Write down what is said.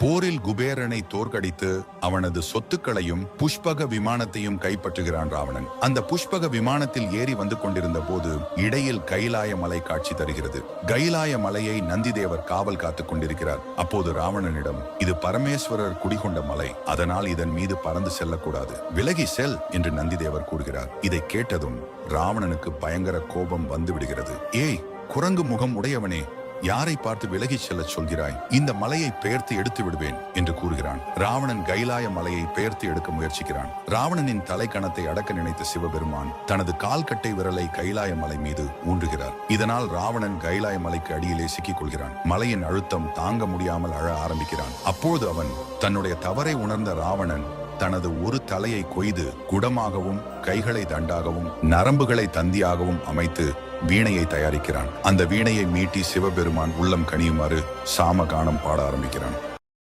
போரில் குபேரனை தோற்கடித்து அவனது சொத்துக்களையும் புஷ்பக விமானத்தையும் கைப்பற்றுகிறான் ராவணன். அந்த புஷ்பக விமானத்தில் ஏறி வந்து கொண்டிருந்த போது இடையில் கைலாய மலை காட்சி தருகிறது. கைலாய மலையை நந்திதேவர் காவல் காத்துக் கொண்டிருக்கிறார். அப்போது ராவணனிடம் இது பரமேஸ்வரர் குடிகொண்ட மலை. அதனால் இதன் மீது பறந்து செல்லக்கூடாது. விலகி செல் என்று நந்திதேவர் கூறுகிறார். இதை கேட்டதும் ராவணனுக்கு பயங்கர கோபம் வந்து விடுகிறது. ஏய் குரங்கு முகம் உடையவனே யாரை பார்த்து விலகிச் செல்லச் சொல்கிறாய்? இந்த மலையை பெயர்த்து எடுத்து விடுவேன் என்று கூறுகிறான். ராவணன் கைலாய மலையை பெயர்த்து எடுக்க முயற்சிக்கிறான். ராவணனின் தலைக்கணத்தை அடக்க நினைத்த சிவபெருமான் தனது கால்கட்டை விரலை கைலாய மலை மீது ஊன்றுகிறார். இதனால் ராவணன் கைலாய மலைக்கு அடியிலே சிக்கிக் கொள்கிறான் மலையின் அழுத்தம் தாங்க முடியாமல் அழ ஆரம்பிக்கிறான். அப்போது அவன் தன்னுடைய தவறை உணர்ந்த ராவணன் தனது ஒரு தலையை கொய்து குடமாகவும் கைகளை தண்டாகவும் நரம்புகளை தந்தியாகவும் அமைத்து வீணையை தயாரிக்கிறான். அந்த வீணையை மீட்டி சிவபெருமான் உள்ளம் கனியுமாறு சாமகானம் பாட ஆரம்பிக்கிறான்.